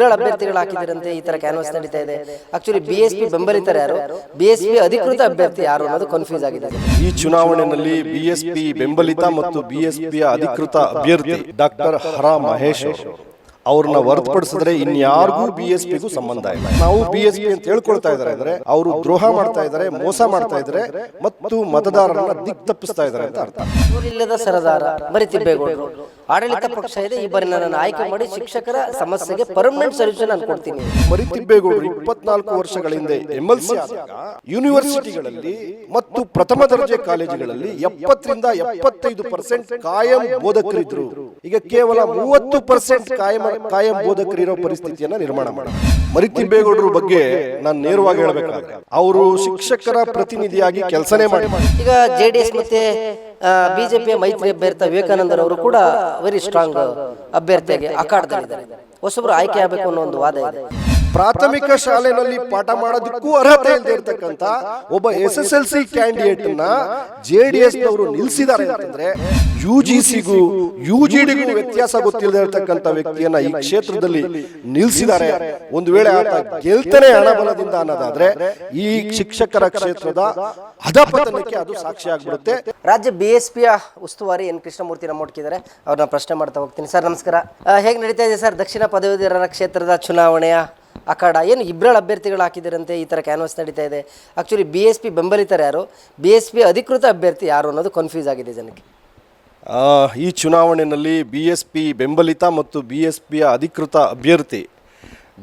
ಇಬ್ಬರ ಅಭ್ಯರ್ಥಿಗಳು ಹಾಕಿದಿರಂತೆ ಈ ತರ ಕ್ಯಾನ್ವಾಸ್ ನಡೀತಾ ಇದೆ. ಆಕ್ಚುಲಿ ಬಿ ಎಸ್ ಪಿ ಬೆಂಬಲಿತರು ಯಾರು? ಬಿ ಎಸ್ ಪಿ ಅಧಿಕೃತ ಅಭ್ಯರ್ಥಿ ಯಾರು ಅನ್ನೋದು ಕನ್ಫ್ಯೂಸ್ ಆಗಿದೆ. ಈ ಚುನಾವಣೆಯಲ್ಲಿ ಬಿಎಸ್ಪಿ ಬೆಂಬಲಿತ ಮತ್ತು ಬಿಎಸ್ಪಿಯ ಅಧಿಕೃತ ಅಭ್ಯರ್ಥಿ ಡಾಕ್ಟರ್ ಹರ ಮಹೇಶ್ ಅವ್ರನ್ನ ಹೊರತುಪಡಿಸಿದ್ರೆ ಇನ್ಯಾರಿಗೂ ಪಿಗೂ ಸಂಬಂಧ ಇಲ್ಲ. ನಾವು ಬಿಎಸ್ಪಿ ಅಂತ ಹೇಳ್ಕೊಳ್ತಾ ಇದಾರೆ ಅಂದ್ರೆ ಅವರು ದ್ರೋಹ ಮಾಡ್ತಾ ಇದ್ದಾರೆ ಮೋಸ ಮಾಡ್ತಾ ಇದ್ದಾರೆ ಮತ್ತು ಮತದಾರರನ್ನ ದಿಕ್ ತಪ್ಪಿಸ್ತಾ ಇದಾರೆ ಅಂತ ಅರ್ಥ. ಇಲ್ಲದ ಸರದಾರ ಬರೀ ಆಡಳಿತ ಪಕ್ಷ ಇದೆ ಈ ಬಾರಿ ನನ್ನನ್ನು ಆಯ್ಕೆ ಮಾಡಿ ಶಿಕ್ಷಕರ ಸಮಸ್ಯೆಗೆ ಪರ್ಮನೆಂಟ್ ಸೊಲ್ಯೂಷನ್ ನಾನು ಕೊಡ್ತೀನಿ. ಮರಿತಿಬ್ಬೇಗೌಡರು ಇಪ್ಪತ್ನಾಲ್ಕು ವರ್ಷಗಳ ಹಿಂದೆ ಎಂ ಎಲ್ ಸಿ ಯೂನಿವರ್ಸಿಟಿಗಳಲ್ಲಿ ಮತ್ತು ಪ್ರಥಮ ದರ್ಜೆ ಕಾಲೇಜುಗಳಲ್ಲಿ ಎಪ್ಪತ್ತರಿಂದ ಎಪ್ಪತ್ತೈದು ಪರ್ಸೆಂಟ್ ಕಾಯಂ ಬೋಧಕರಿದ್ರು. ಈಗ ಕೇವಲ ಮೂವತ್ತು ಪರ್ಸೆಂಟ್ ಕಾಯಂ ಕಾಯಂ ಬೋಧಕರಿರೋ ಪರಿಸ್ಥಿತಿಯನ್ನ ನಿರ್ಮಾಣ ಮಾಡ. ಮರಿತಿಬ್ಬೇಗೌಡರ ಬಗ್ಗೆ ನಾನು ನೇರವಾಗಿ ಹೇಳಬೇಕಾದ್ರೆ ಅವರು ಶಿಕ್ಷಕರ ಪ್ರತಿನಿಧಿಯಾಗಿ ಕೆಲಸನೇ ಮಾಡಿ ಈಗ ಜೆ ಡಿ ಎಸ್ ಮತ್ತೆ ಬಿಜೆಪಿ ಮೈತ್ರಿ ಅಭ್ಯರ್ಥಿ ವಿವೇಕಾನಂದರವರು ಕೂಡ ವೆರಿ ಸ್ಟ್ರಾಂಗ್ ಅಭ್ಯರ್ಥಿಯಾಗಿ ಅಖಾಡದಲ್ಲಿದ್ದಾರೆ. ಹೊಸಬ್ರು ಆಯ್ಕೆ ಆಗಬೇಕು ಅನ್ನೋ ಒಂದು ವಾದ ಇದೆ. ಪ್ರಾಥಮಿಕ ಶಾಲೆಯಲ್ಲಿ ಪಾಠ ಮಾಡೋದಕ್ಕೂ ಅರ್ಹತೆ ಇಲ್ಲದೆ ಇರ್ತಕ್ಕಂತ ಒಬ್ಬ ಎಸ್ ಎಸ್ ಎಲ್ ಸಿ ಕ್ಯಾಂಡಿಡೇಟ್ನ ಜೆ ಡಿ ಎಸ್ ನವರು ನಿಲ್ಲಿಸಿದ್ದಾರೆ ಅಂತಂದ್ರೆ ಯು ಜಿ ಸಿಗೂ ಯು ಜಿ ಡಿಗೂ ವ್ಯತ್ಯಾಸ ಗೊತ್ತಿಲ್ಲದೆ ಇರತಕ್ಕಂತ ವ್ಯಕ್ತಿಯನ್ನ ಈ ಕ್ಷೇತ್ರದಲ್ಲಿ ನಿಲ್ಲಿಸಿದ್ದಾರೆ. ಒಂದು ವೇಳೆ ಆತ ಗೆಲ್ತನೆ ಹಣ ಬಲದಿಂದ ಅನ್ನೋದಾದ್ರೆ ಈ ಶಿಕ್ಷಕರ ಕ್ಷೇತ್ರದ ಅಧಪತನಕ್ಕೆ ಅದು ಸಾಕ್ಷಿ ಆಗ್ಬಿಡುತ್ತೆ. ರಾಜ್ಯ ಬಿ ಎಸ್ ಪಿಯ ಉಸ್ತುವಾರಿ ಎನ್ ಕೃಷ್ಣಮೂರ್ತಿ ನಮ್ಮ ಒಟ್ಟಿದ್ದಾರೆ ಅವ್ರನ್ನ ಪ್ರಶ್ನೆ ಮಾಡ್ತಾ ಹೋಗ್ತೀನಿ. ಸರ್ ನಮಸ್ಕಾರ. ಹೇಗೆ ನಡೀತಾ ಇದೆ ಸರ್ ದಕ್ಷಿಣ ಪದವೀಧರರ ಕ್ಷೇತ್ರದ ಚುನಾವಣೆಯ ಅಖಾಡ, ಏನು ಇಬ್ಬರ ಅಭ್ಯರ್ಥಿಗಳು ಹಾಕಿದ್ದಾರಂತೆ ಈ ಥರ ಕ್ಯಾನ್ವಾಸ್ ನಡೀತಾ ಇದೆ. ಆ್ಯಕ್ಚುಲಿ ಬಿ ಎಸ್ ಪಿ ಬೆಂಬಲಿತರು ಯಾರು? ಬಿ ಎಸ್ ಪಿ ಅಧಿಕೃತ ಅಭ್ಯರ್ಥಿ ಯಾರು ಅನ್ನೋದು ಕನ್ಫ್ಯೂಸ್ ಆಗಿದೆ ಜನಕ್ಕೆ. ಈ ಚುನಾವಣೆಯಲ್ಲಿ ಬಿ ಎಸ್ ಪಿ ಬೆಂಬಲಿತ ಮತ್ತು ಬಿ ಎಸ್ ಪಿಯ ಅಧಿಕೃತ ಅಭ್ಯರ್ಥಿ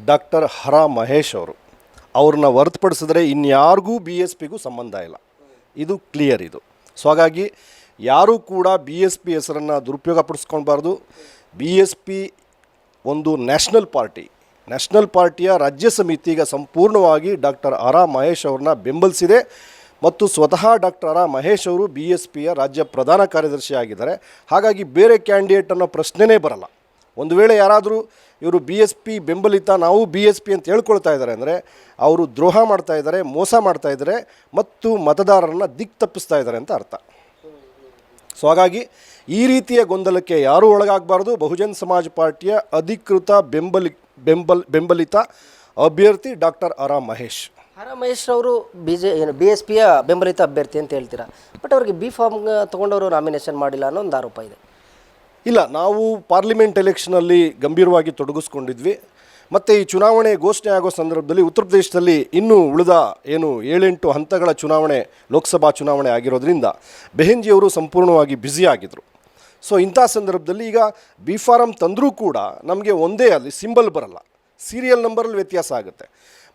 ಡಾಕ್ಟರ್ ಹರ ಮಹೇಶ್ ಅವರು. ಅವ್ರನ್ನ ಹೊರತುಪಡಿಸಿದ್ರೆ ಇನ್ಯಾರಿಗೂ ಬಿ ಎಸ್ ಪಿಗೂ ಸಂಬಂಧ ಇಲ್ಲ. ಇದು ಕ್ಲಿಯರ್ ಇದು. ಸೊ ಹಾಗಾಗಿ ಯಾರೂ ಕೂಡ ಬಿ ಎಸ್ ಪಿ ಹೆಸರನ್ನು ದುರುಪಯೋಗ ಪಡಿಸ್ಕೊಳ್ಬಾರ್ದು. ಬಿ ಎಸ್ ಪಿ ಒಂದು ನ್ಯಾಷನಲ್ ಪಾರ್ಟಿ ನ್ಯಾಷನಲ್ ಪಾರ್ಟಿಯ ರಾಜ್ಯ ಸಮಿತಿ ಸಂಪೂರ್ಣವಾಗಿ ಡಾಕ್ಟರ್ ಆರ್ ಮಹೇಶ್ ಅವ್ರನ್ನ ಬೆಂಬಲಿಸಿದೆ. ಮತ್ತು ಸ್ವತಃ ಡಾಕ್ಟರ್ ಆರ್ ಮಹೇಶ್ ಅವರು ಬಿ ಎಸ್ ಪಿಯ ರಾಜ್ಯ ಪ್ರಧಾನ ಕಾರ್ಯದರ್ಶಿ ಆಗಿದ್ದಾರೆ. ಹಾಗಾಗಿ ಬೇರೆ ಕ್ಯಾಂಡಿಡೇಟ್ ಅನ್ನೋ ಪ್ರಶ್ನೆನೇ ಬರಲ್ಲ. ಒಂದು ವೇಳೆ ಯಾರಾದರೂ ಇವರು ಬಿ ಎಸ್ ಪಿ ಬೆಂಬಲಿತ, ನಾವು ಬಿ ಎಸ್ ಪಿ ಅಂತ ಹೇಳ್ಕೊಳ್ತಾ ಇದ್ದಾರೆ ಅಂದರೆ ಅವರು ದ್ರೋಹ ಮಾಡ್ತಾ ಇದ್ದಾರೆ, ಮೋಸ ಮಾಡ್ತಾ ಇದ್ದಾರೆ ಮತ್ತು ಮತದಾರರನ್ನು ದಿಕ್ಕು ತಪ್ಪಿಸ್ತಾ ಇದ್ದಾರೆ ಅಂತ ಅರ್ಥ. ಸೊ ಹಾಗಾಗಿ ಈ ರೀತಿಯ ಗೊಂದಲಕ್ಕೆ ಯಾರೂ ಒಳಗಾಗಬಾರ್ದು. ಬಹುಜನ್ ಸಮಾಜ್ ಪಾರ್ಟಿಯ ಅಧಿಕೃತ ಬೆಂಬಲಿ ಬೆಂಬಲ್ ಬೆಂಬಲಿತ ಅಭ್ಯರ್ಥಿ ಡಾಕ್ಟರ್ ಆರ್ ಮಹೇಶ್. ಆರಾಮ್ ಮಹೇಶ್ ಅವರು ಬಿ ಜೆ ಏನು ಬಿ ಎಸ್ ಪಿಯ ಬೆಂಬಲಿತ ಅಭ್ಯರ್ಥಿ ಅಂತ ಹೇಳ್ತೀರಾ? ಬಟ್ ಅವರಿಗೆ ಬಿ ಫಾರ್ಮ್ ತೊಗೊಂಡವರು ನಾಮಿನೇಷನ್ ಮಾಡಿಲ್ಲ ಅನ್ನೋ ಒಂದು ಆರೋಪ ಇದೆ. ಇಲ್ಲ ನಾವು ಪಾರ್ಲಿಮೆಂಟ್ ಎಲೆಕ್ಷನಲ್ಲಿ ಗಂಭೀರವಾಗಿ ತೊಡಗಿಸ್ಕೊಂಡಿದ್ವಿ. ಮತ್ತು ಈ ಚುನಾವಣೆ ಘೋಷಣೆ ಆಗೋ ಸಂದರ್ಭದಲ್ಲಿ ಉತ್ತರ ಪ್ರದೇಶದಲ್ಲಿ ಇನ್ನೂ ಉಳಿದ ಏನು ಏಳೆಂಟು ಹಂತಗಳ ಚುನಾವಣೆ ಲೋಕಸಭಾ ಚುನಾವಣೆ ಆಗಿರೋದ್ರಿಂದ ಬೆಹೆಂಜಿಯವರು ಸಂಪೂರ್ಣವಾಗಿ ಬ್ಯುಸಿ ಆಗಿದ್ದರು ಸೊ ಇಂಥ ಸಂದರ್ಭದಲ್ಲಿ ಈಗ ಬಿ ಫಾರಂ ತಂದರೂ ಕೂಡ ನಮಗೆ ಒಂದೇ ಅಲ್ಲಿ ಸಿಂಬಲ್ ಬರಲ್ಲ. ಸೀರಿಯಲ್ ನಂಬರಲ್ಲಿ ವ್ಯತ್ಯಾಸ ಆಗುತ್ತೆ.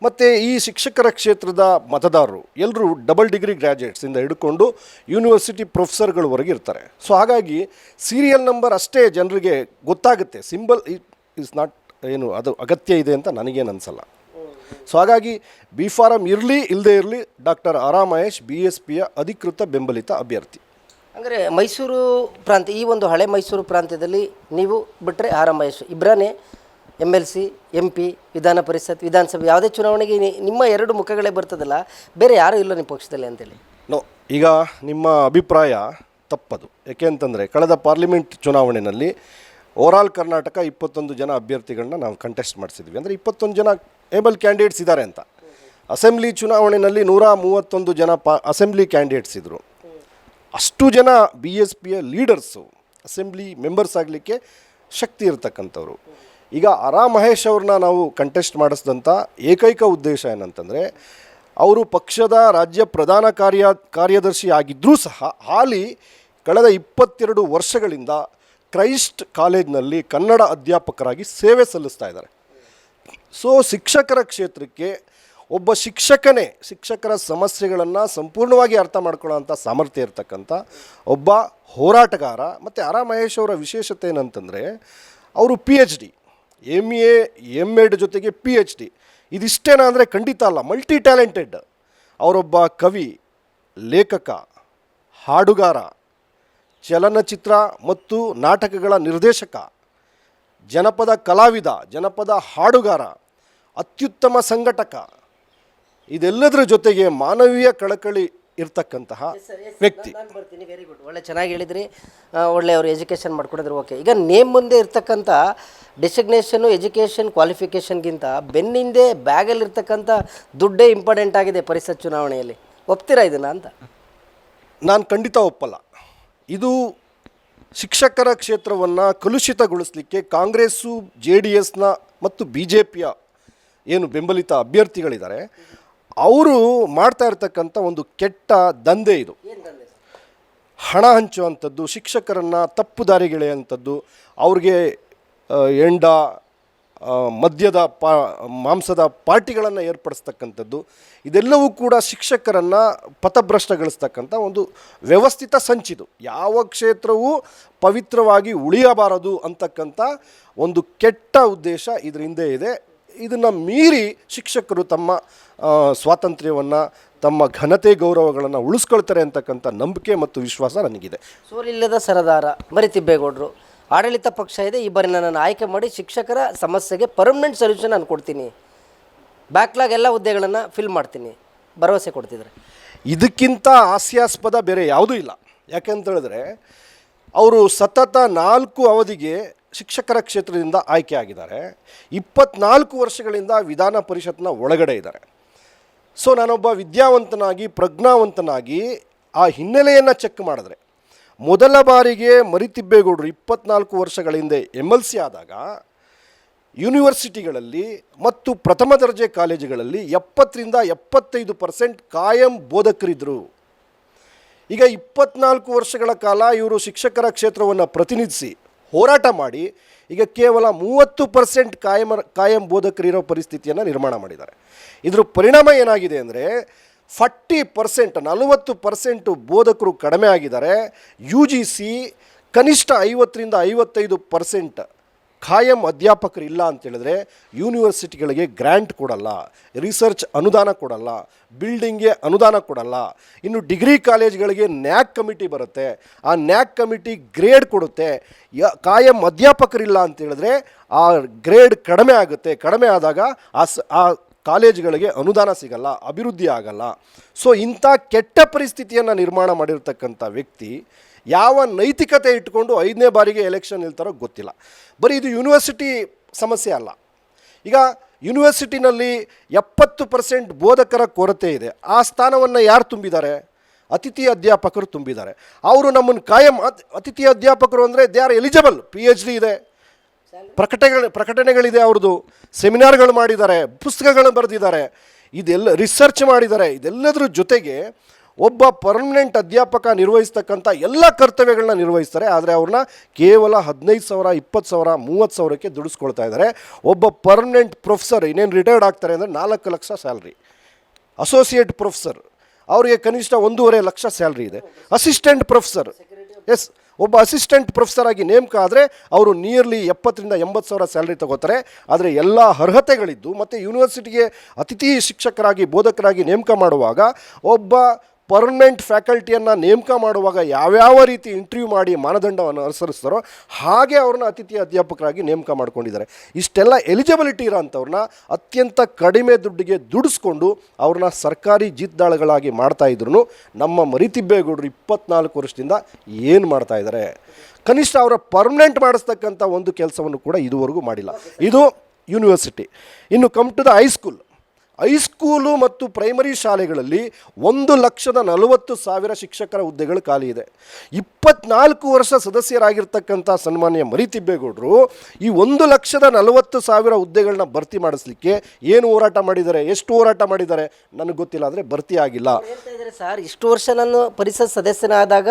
ಮತ್ತು ಈ ಶಿಕ್ಷಕರ ಕ್ಷೇತ್ರದ ಮತದಾರರು ಎಲ್ಲರೂ ಡಬಲ್ ಡಿಗ್ರಿ ಗ್ರ್ಯಾಜುಯೇಟ್ಸಿಂದ ಹಿಡ್ಕೊಂಡು ಯೂನಿವರ್ಸಿಟಿ ಪ್ರೊಫೆಸರ್ಗಳವರೆಗೆ ಇರ್ತಾರೆ. ಸೊ ಹಾಗಾಗಿ ಸೀರಿಯಲ್ ನಂಬರ್ ಅಷ್ಟೇ ಜನರಿಗೆ ಗೊತ್ತಾಗುತ್ತೆ. ಸಿಂಬಲ್ ಇಸ್ ನಾಟ್ ಏನು ಅದು ಅಗತ್ಯ ಇದೆ ಅಂತ ನನಗೇನು ಅನಿಸಲ್ಲ. ಸೊ ಹಾಗಾಗಿ ಬಿ ಫಾರಂ ಇರಲಿ ಇಲ್ಲದೇ ಇರಲಿ doctor Ara Mahesh B S ಪಿಯ ಅಧಿಕೃತ ಬೆಂಬಲಿತ ಅಭ್ಯರ್ಥಿ. ಅಂದರೆ ಮೈಸೂರು ಪ್ರಾಂತ್ಯ ಈ ಒಂದು ಹಳೆ ಮೈಸೂರು ಪ್ರಾಂತ್ಯದಲ್ಲಿ ನೀವು ಬಿಟ್ಟರೆ ಆರ್ ಮಹೇಶ್ ಇಬ್ಬರೇ M L C M P ವಿಧಾನ ಪರಿಷತ್ ವಿಧಾನಸಭೆ ಯಾವುದೇ ಚುನಾವಣೆಗೆ ನಿಮ್ಮ ಎರಡು ಮುಖಗಳೇ ಬರ್ತದಲ್ಲ ಬೇರೆ ಯಾರೂ ಇಲ್ಲ ನಿಮ್ಮ ಪಕ್ಷದಲ್ಲಿ ಅಂತೇಳಿ. ನೋ ಈಗ ನಿಮ್ಮ ಅಭಿಪ್ರಾಯ ತಪ್ಪದು. ಯಾಕೆ ಅಂತಂದರೆ ಕಳೆದ ಪಾರ್ಲಿಮೆಂಟ್ ಚುನಾವಣೆಯಲ್ಲಿ ಓವರಾಲ್ ಕರ್ನಾಟಕ ಇಪ್ಪತ್ತೊಂದು ಜನ ಅಭ್ಯರ್ಥಿಗಳನ್ನ ನಾವು ಕಂಟೆಸ್ಟ್ ಮಾಡಿಸಿದ್ವಿ. ಅಂದರೆ ಇಪ್ಪತ್ತೊಂದು ಜನ ಏಬಲ್ ಕ್ಯಾಂಡಿಡೇಟ್ಸ್ ಇದ್ದಾರೆ ಅಂತ. ಅಸೆಂಬ್ಲಿ ಚುನಾವಣೆಯಲ್ಲಿ ನೂರ ಮೂವತ್ತೊಂದು ಜನ ಪ ಅಸೆಂಬ್ಲಿ ಕ್ಯಾಂಡಿಡೇಟ್ಸ್ ಇದ್ದರು ಅಷ್ಟು ಜನ ಬಿ ಎಸ್ ಪಿಯ ಲೀಡರ್ಸು ಅಸೆಂಬ್ಲಿ ಮೆಂಬರ್ಸ್ ಆಗಲಿಕ್ಕೆ ಶಕ್ತಿ ಇರತಕ್ಕಂಥವ್ರು. ಈಗ ಆರಾ ಮಹೇಶ್ ಅವ್ರನ್ನ ನಾವು ಕಂಟೆಸ್ಟ್ ಮಾಡಿಸಿದಂಥ ಏಕೈಕ ಉದ್ದೇಶ ಏನಂತಂದರೆ, ಅವರು ಪಕ್ಷದ ರಾಜ್ಯ ಪ್ರಧಾನ ಕಾರ್ಯ, ಕಾರ್ಯದರ್ಶಿ ಆಗಿದ್ದರೂ ಸಹ, ಹಾಲಿ ಕಳೆದ ಇಪ್ಪತ್ತೆರಡು ವರ್ಷಗಳಿಂದ ಕ್ರೈಸ್ಟ್ ಕಾಲೇಜ್ನಲ್ಲಿ ಕನ್ನಡ ಅಧ್ಯಾಪಕರಾಗಿ ಸೇವೆ ಸಲ್ಲಿಸ್ತಾ ಇದ್ದಾರೆ. ಸೊ ಶಿಕ್ಷಕರ ಕ್ಷೇತ್ರಕ್ಕೆ ಒಬ್ಬ ಶಿಕ್ಷಕನೇ ಶಿಕ್ಷಕರ ಸಮಸ್ಯೆಗಳನ್ನು ಸಂಪೂರ್ಣವಾಗಿ ಅರ್ಥ ಮಾಡ್ಕೊಳ್ಳೋಂಥ ಸಾಮರ್ಥ್ಯ ಇರತಕ್ಕಂಥ ಒಬ್ಬ ಹೋರಾಟಗಾರ ಮತ್ತು ಅರಮಹೇಶ್ ಮಹೇಶ್ ಅವರ ವಿಶೇಷತೆ ಏನಂತಂದರೆ, ಅವರು P H D M A M Ed ಜೊತೆಗೆ ಪಿ ಎಚ್ ಡಿ ಇದಿಷ್ಟೇನಾ ಅಂದರೆ ಖಂಡಿತ ಅಲ್ಲ ಮಲ್ಟಿ ಟ್ಯಾಲೆಂಟೆಡ್ ಅವರೊಬ್ಬ ಕವಿ, ಲೇಖಕ, ಹಾಡುಗಾರ ಚಲನಚಿತ್ರ ಮತ್ತು ನಾಟಕಗಳ ನಿರ್ದೇಶಕ ಜನಪದ ಕಲಾವಿದ ಜನಪದ ಹಾಡುಗಾರ ಅತ್ಯುತ್ತಮ ಸಂಘಟಕ ಇದೆಲ್ಲದರ ಜೊತೆಗೆ ಮಾನವೀಯ ಕಳಕಳಿ ಇರ್ತಕ್ಕಂತಹ ವ್ಯಕ್ತಿ. ಬರ್ತೀನಿ ವೆರಿ ಗುಡ್ ಒಳ್ಳೆ ಚೆನ್ನಾಗಿ ಹೇಳಿದ್ರಿ. ಒಳ್ಳೆ ಅವರು ಎಜುಕೇಷನ್ ಮಾಡ್ಕೊಂಡಿದ್ರು. ಓಕೆ ಈಗ ನೇಮ್ ಮುಂದೆ ಇರ್ತಕ್ಕಂಥ ಡೆಸಿಗ್ನೇಷನು ಎಜುಕೇಷನ್ ಕ್ವಾಲಿಫಿಕೇಷನ್ಗಿಂತ ಬೆನ್ನಿಂದೆ ಬ್ಯಾಗಲ್ಲಿ ಇರ್ತಕ್ಕಂಥ ದುಡ್ಡೇ ಇಂಪಾರ್ಟೆಂಟ್ ಆಗಿದೆ ಪರಿಷತ್ ಚುನಾವಣೆಯಲ್ಲಿ. ಒಪ್ತೀರಾ ಇದನ್ನ ಅಂತ? ನಾನು ಖಂಡಿತ ಒಪ್ಪಲ್ಲ. ಇದು ಶಿಕ್ಷಕರ ಕ್ಷೇತ್ರವನ್ನು ಕಲುಷಿತಗೊಳಿಸಲಿಕ್ಕೆ ಕಾಂಗ್ರೆಸ್ಸು ಜೆ ಡಿ ಎಸ್ನ ಮತ್ತು ಬಿ ಜೆ ಪಿಯ ಏನು ಬೆಂಬಲಿತ ಅಭ್ಯರ್ಥಿಗಳಿದ್ದಾರೆ ಅವರು ಮಾಡ್ತಾ ಇರ್ತಕ್ಕಂಥ ಒಂದು ಕೆಟ್ಟ ದಂಧೆ ಇದು. ಹಣ ಹಂಚುವಂಥದ್ದು ಶಿಕ್ಷಕರನ್ನು ತಪ್ಪು ದಾರಿಗೆಳೆಯುವಂಥದ್ದು ಅವ್ರಿಗೆ ಎಂಡ ಮದ್ಯದ ಪಾ, ಮಾಂಸದ ಪಾರ್ಟಿಗಳನ್ನು ಏರ್ಪಡಿಸ್ತಕ್ಕಂಥದ್ದು, ಇದೆಲ್ಲವೂ ಕೂಡ ಶಿಕ್ಷಕರನ್ನು ಪಥಭ್ರಷ್ಟಗೊಳಿಸ್ತಕ್ಕಂಥ ಒಂದು ವ್ಯವಸ್ಥಿತ ಸಂಚಿದು. ಯಾವ ಕ್ಷೇತ್ರವೂ ಪವಿತ್ರವಾಗಿ ಉಳಿಯಬಾರದು ಅಂತಕ್ಕಂಥ ಒಂದು ಕೆಟ್ಟ ಉದ್ದೇಶ ಇದರ ಹಿಂದೆ ಇದೆ. ಇದನ್ನು ಮೀರಿ ಶಿಕ್ಷಕರು ತಮ್ಮ ಸ್ವಾತಂತ್ರ್ಯವನ್ನು, ತಮ್ಮ ಘನತೆ ಗೌರವಗಳನ್ನು ಉಳಿಸ್ಕೊಳ್ತಾರೆ ಅಂತಕ್ಕಂಥ ನಂಬಿಕೆ ಮತ್ತು ವಿಶ್ವಾಸ ನನಗಿದೆ. ಸೋಲಿಲ್ಲದ ಸರದಾರ ಮರಿತಿಬ್ಬೇಗೌಡರು. ಆಡಳಿತ ಪಕ್ಷ ಇದೆ ಇಬ್ಬರನ್ನ ನಾನು ಆಯ್ಕೆ ಮಾಡಿ ಶಿಕ್ಷಕರ ಸಮಸ್ಯೆಗೆ ಪರ್ಮನೆಂಟ್ ಸೊಲ್ಯೂಷನ್ ನಾನು ಕೊಡ್ತೀನಿ. ಬ್ಯಾಕ್ಲಾಗ್ ಎಲ್ಲ ಹುದ್ದೆಗಳನ್ನು ಫಿಲ್ ಮಾಡ್ತೀನಿ. ಭರವಸೆ ಕೊಡ್ತಿದ್ದಾರೆ. ಇದಕ್ಕಿಂತ ಹಾಸ್ಯಾಸ್ಪದ ಬೇರೆ ಯಾವುದೂ ಇಲ್ಲ. ಯಾಕೆಂತೇಳಿದ್ರೆ ಅವರು ಸತತ ನಾಲ್ಕು ಅವಧಿಗೆ ಶಿಕ್ಷಕರ ಕ್ಷೇತ್ರದಿಂದ ಆಯ್ಕೆ ಆಗಿದ್ದಾರೆ. ಇಪ್ಪತ್ನಾಲ್ಕು ವರ್ಷಗಳಿಂದ ವಿಧಾನ ಪರಿಷತ್ನ ಒಳಗಡೆ ಇದ್ದಾರೆ. ಸೊ ನಾನೊಬ್ಬ ವಿದ್ಯಾವಂತನಾಗಿ, ಪ್ರಜ್ಞಾವಂತನಾಗಿ ಆ ಹಿನ್ನೆಲೆಯನ್ನು ಚೆಕ್ ಮಾಡಿದ್ರೆ ಮೊದಲ ಬಾರಿಗೆ ಮರಿತಿಬ್ಬೇಗೌಡರು ಇಪ್ಪತ್ನಾಲ್ಕು ವರ್ಷಗಳ ಹಿಂದೆ ಎಂ ಎಲ್ ಸಿ ಆದಾಗ ಯೂನಿವರ್ಸಿಟಿಗಳಲ್ಲಿ ಮತ್ತು ಪ್ರಥಮ ದರ್ಜೆ ಕಾಲೇಜುಗಳಲ್ಲಿ ಎಪ್ಪತ್ತರಿಂದ ಎಪ್ಪತ್ತೈದು ಪರ್ಸೆಂಟ್ ಕಾಯಂ ಬೋಧಕರಿದ್ದರು. ಈಗ ಇಪ್ಪತ್ನಾಲ್ಕು ವರ್ಷಗಳ ಕಾಲ ಇವರು ಶಿಕ್ಷಕರ ಕ್ಷೇತ್ರವನ್ನು ಪ್ರತಿನಿಧಿಸಿ ಹೋರಾಟ ಮಾಡಿ ಈಗ ಕೇವಲ ಮೂವತ್ತು ಪರ್ಸೆಂಟ್ ಕಾಯಂ ಕಾಯಂ ಬೋಧಕರಿರೋ ಪರಿಸ್ಥಿತಿಯನ್ನು ನಿರ್ಮಾಣ ಮಾಡಿದ್ದಾರೆ. ಇದರ ಪರಿಣಾಮ ಏನಾಗಿದೆ ಅಂದರೆ ಫಾರ್ಟಿ ಪರ್ಸೆಂಟ್, ನಲವತ್ತು ಪರ್ಸೆಂಟು ಬೋಧಕರು ಕಡಿಮೆ ಆಗಿದ್ದಾರೆ. ಯು ಜಿ ಸಿ ಕನಿಷ್ಠ ಐವತ್ತರಿಂದ ಐವತ್ತೈದು ಪರ್ಸೆಂಟ್ ಖಾಯಂ ಅಧ್ಯಾಪಕರು ಇಲ್ಲ ಅಂತೇಳಿದ್ರೆ ಯೂನಿವರ್ಸಿಟಿಗಳಿಗೆ ಗ್ರ್ಯಾಂಟ್ ಕೊಡಲ್ಲ, ರಿಸರ್ಚ್ ಅನುದಾನ ಕೊಡಲ್ಲ, ಬಿಲ್ಡಿಂಗ್ಗೆ ಅನುದಾನ ಕೊಡಲ್ಲ. ಇನ್ನು ಡಿಗ್ರಿ ಕಾಲೇಜ್ಗಳಿಗೆ ನ್ಯಾಕ್ ಕಮಿಟಿ ಬರುತ್ತೆ. ಆ ನ್ಯಾಕ್ ಕಮಿಟಿ ಗ್ರೇಡ್ ಕೊಡುತ್ತೆ. ಯ ಖಾಯಂ ಅಧ್ಯಾಪಕರಿಲ್ಲ ಅಂತೇಳಿದ್ರೆ ಆ ಗ್ರೇಡ್ ಕಡಿಮೆ ಆಗುತ್ತೆ. ಕಡಿಮೆ ಆದಾಗ ಆ ಸ ಆ ಕಾಲೇಜುಗಳಿಗೆ ಅನುದಾನ ಸಿಗಲ್ಲ, ಅಭಿವೃದ್ಧಿ ಆಗಲ್ಲ. ಸೊ ಇಂಥ ಕೆಟ್ಟ ಪರಿಸ್ಥಿತಿಯನ್ನು ನಿರ್ಮಾಣ ಮಾಡಿರ್ತಕ್ಕಂಥ ವ್ಯಕ್ತಿ ಯಾವ ನೈತಿಕತೆ ಇಟ್ಕೊಂಡು ಐದನೇ ಬಾರಿಗೆ ಎಲೆಕ್ಷನ್ ನಿಲ್ತಾರೋ ಗೊತ್ತಿಲ್ಲ. ಬರೀ ಇದು ಯೂನಿವರ್ಸಿಟಿ ಸಮಸ್ಯೆ ಅಲ್ಲ. ಈಗ ಯೂನಿವರ್ಸಿಟಿನಲ್ಲಿ ಎಪ್ಪತ್ತು ಪರ್ಸೆಂಟ್ ಬೋಧಕರ ಕೊರತೆ ಇದೆ. ಆ ಸ್ಥಾನವನ್ನು ಯಾರು ತುಂಬಿದ್ದಾರೆ? ಅತಿಥಿ ಅಧ್ಯಾಪಕರು ತುಂಬಿದ್ದಾರೆ. ಅವರು ನಮ್ಮನ್ನು ಕಾಯಂ ಅತ್- ಅತಿಥಿ ಅಧ್ಯಾಪಕರು ಅಂದರೆ they are eligible P H D ಇದೆ. ಪ್ರಕಟಣೆಗಳು ಪ್ರಕಟಣೆಗಳಿದೆ, ಅವ್ರದ್ದು ಸೆಮಿನಾರ್ಗಳು ಮಾಡಿದ್ದಾರೆ ಪುಸ್ತಕಗಳು ಬರೆದಿದ್ದಾರೆ. ಇದೆಲ್ಲ ರಿಸರ್ಚ್ ಮಾಡಿದ್ದಾರೆ. ಇದೆಲ್ಲದರ ಜೊತೆಗೆ ಒಬ್ಬ ಪರ್ಮನೆಂಟ್ ಅಧ್ಯಾಪಕ ನಿರ್ವಹಿಸ್ತಕ್ಕಂಥ ಎಲ್ಲ ಕರ್ತವ್ಯಗಳನ್ನ ನಿರ್ವಹಿಸ್ತಾರೆ. ಆದರೆ ಅವ್ರನ್ನ ಕೇವಲ ಹದಿನೈದು ಸಾವಿರ, ಇಪ್ಪತ್ತು ಸಾವಿರ, ಮೂವತ್ತು ಸಾವಿರಕ್ಕೆ ದುಡಿಸ್ಕೊಳ್ತಾ ಇದ್ದಾರೆ. ಒಬ್ಬ ಪರ್ಮನೆಂಟ್ ಪ್ರೊಫೆಸರ್ ಇನ್ನೇನು ರಿಟೈರ್ಡ್ ಆಗ್ತಾರೆ ಅಂದರೆ ನಾಲ್ಕು ಲಕ್ಷ ಸ್ಯಾಲ್ರಿ ಅಸೋಸಿಯೇಟ್ ಪ್ರೊಫೆಸರ್ ಅವರಿಗೆ ಕನಿಷ್ಠ ಒಂದೂವರೆ ಲಕ್ಷ ಸ್ಯಾಲ್ರಿ ಇದೆ. ಅಸಿಸ್ಟೆಂಟ್ ಪ್ರೊಫೆಸರ್ ಎಸ್ ಒಬ್ಬ ಅಸಿಸ್ಟೆಂಟ್ ಪ್ರೊಫೆಸರ್ ಆಗಿ ನೇಮಕ ಆದರೆ ಅವರು ನಿಯರ್ಲಿ ಎಪ್ಪತ್ತರಿಂದ ಎಂಬತ್ತು ಸಾವಿರ ಸ್ಯಾಲ್ರಿ ತಗೋತಾರೆ. ಆದರೆ ಎಲ್ಲ ಅರ್ಹತೆಗಳಿದ್ದು ಮತ್ತು ಯೂನಿವರ್ಸಿಟಿಗೆ ಅತಿಥಿ ಶಿಕ್ಷಕರಾಗಿ, ಬೋಧಕರಾಗಿ ನೇಮಕ ಮಾಡುವಾಗ ಒಬ್ಬ ಪರ್ಮನೆಂಟ್ ಫ್ಯಾಕಲ್ಟಿಯನ್ನು ನೇಮಕ ಮಾಡುವಾಗ ಯಾವ್ಯಾವ ರೀತಿ ಇಂಟರ್ವ್ಯೂ ಮಾಡಿ ಮಾನದಂಡವನ್ನು ಅನುಸರಿಸ್ತಾರೋ ಹಾಗೆ ಅವ್ರನ್ನ ಅತಿಥಿ ಅಧ್ಯಾಪಕರಾಗಿ ನೇಮಕ ಮಾಡ್ಕೊಂಡಿದ್ದಾರೆ. ಇಷ್ಟೆಲ್ಲ ಎಲಿಜಿಬಿಲಿಟಿ ಇರೋಂಥವ್ರನ್ನ ಅತ್ಯಂತ ಕಡಿಮೆ ದುಡ್ಡಿಗೆ ದುಡಿಸ್ಕೊಂಡು ಅವ್ರನ್ನ ಸರ್ಕಾರಿ ಜೀತದಾಳಗಳಾಗಿ ಮಾಡ್ತಾ ಇದ್ರು ನಮ್ಮ ಮರಿತಿಬ್ಬೇಗೌಡರು ಇಪ್ಪತ್ನಾಲ್ಕು ವರ್ಷದಿಂದ ಏನು ಮಾಡ್ತಾ ಇದ್ದಾರೆ ಕನಿಷ್ಠ ಅವರ ಪರ್ಮನೆಂಟ್ ಮಾಡಿಸ್ತಕ್ಕಂಥ ಒಂದು ಕೆಲಸವನ್ನು ಕೂಡ ಇದುವರೆಗೂ ಮಾಡಿಲ್ಲ. ಇದು ಯೂನಿವರ್ಸಿಟಿ. ಇನ್ನು come to the high school high school ಮತ್ತು ಪ್ರೈಮರಿ ಶಾಲೆಗಳಲ್ಲಿ ಒಂದು ಲಕ್ಷದ ನಲವತ್ತು ಸಾವಿರ ಶಿಕ್ಷಕರ ಹುದ್ದೆಗಳು ಖಾಲಿ ಇದೆ. ಇಪ್ಪತ್ನಾಲ್ಕು ವರ್ಷ ಸದಸ್ಯರಾಗಿರ್ತಕ್ಕಂಥ ಸನ್ಮಾನ್ಯ ಮರಿತಿಬ್ಬೇಗೌಡರು ಈ ಒಂದು ಲಕ್ಷದ ನಲವತ್ತು ಸಾವಿರ ಹುದ್ದೆಗಳನ್ನ ಭರ್ತಿ ಮಾಡಿಸ್ಲಿಕ್ಕೆ ಏನು ಹೋರಾಟ ಮಾಡಿದ್ದಾರೆ, ಎಷ್ಟು ಹೋರಾಟ ಮಾಡಿದ್ದಾರೆ ನನಗೆ ಗೊತ್ತಿಲ್ಲ, ಆದರೆ ಭರ್ತಿ ಆಗಿಲ್ಲ. ಸರ್, ಇಷ್ಟು ವರ್ಷ ನಾನು ಪರಿಷತ್ ಸದಸ್ಯನಾದಾಗ